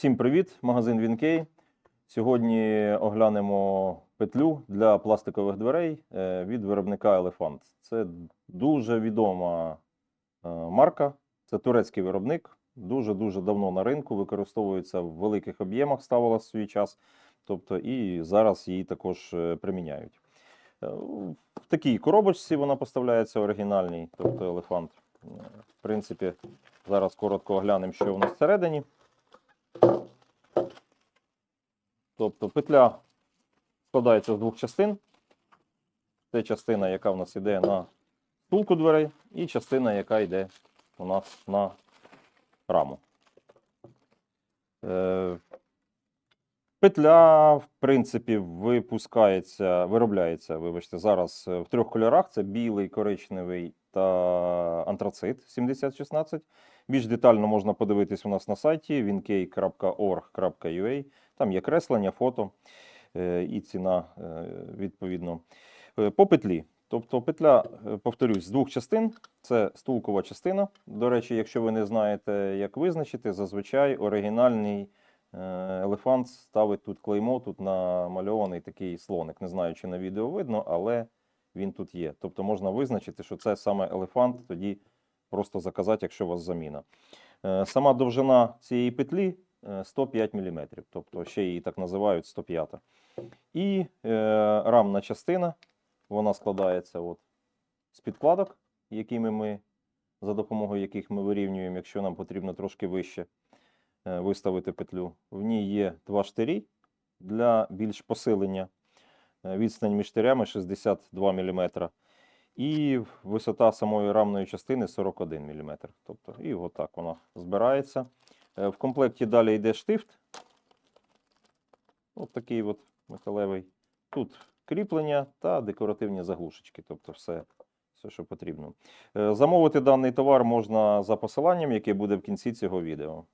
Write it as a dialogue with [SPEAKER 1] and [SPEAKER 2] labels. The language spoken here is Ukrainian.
[SPEAKER 1] Всім привіт, магазин Вінкей. Сьогодні оглянемо петлю для пластикових дверей е, від виробника Елефант. Це дуже відома е, марка, це турецький виробник. Дуже-дуже давно на ринку використовується в великих об'ємах, ставила в свій час. Тобто і зараз її також е, приміняють. В такій коробочці вона поставляється оригінальній, тобто елефант. В принципі, зараз коротко оглянемо, що в нас всередині. Тобто петля складається з двох частин. Це частина, яка в нас йде на стулку дверей, і частина, яка йде у нас на раму. Е, Петля, в принципі, випускається, виробляється, вибачте, зараз е, в трьох кольорах: це білий, коричневий та антрацит 7016. Більш детально можна подивитись у нас на сайті winkey.org.ua. Там є креслення, фото е, і ціна е, відповідно. Е, По петлі. Тобто петля, повторюсь, з двох частин. Це стулкова частина. До речі, якщо ви не знаєте, як визначити, зазвичай оригінальний елефант ставить тут клеймо, тут намальований такий слоник. Не знаю, чи на відео видно, але він тут є. Тобто можна визначити, що це саме елефант, тоді просто заказати, якщо у вас заміна. Е, Сама довжина цієї петлі е, 105 мм, тобто ще її так називають 105. І е, рамна частина, вона складається от з підкладок, якими ми, за допомогою яких ми вирівнюємо, якщо нам потрібно трошки вище е, виставити петлю. В ній є два штирі для більш посилення. Е, Відстань між штирями 62 мм. І висота самої рамної частини 41 мм. Тобто, і отак вона збирається. Е, В комплекті далі йде штифт. Ось такий от металевий. Тут кріплення та декоративні заглушечки. Тобто все, все, що потрібно. Е, Замовити даний товар можна за посиланням, яке буде в кінці цього відео.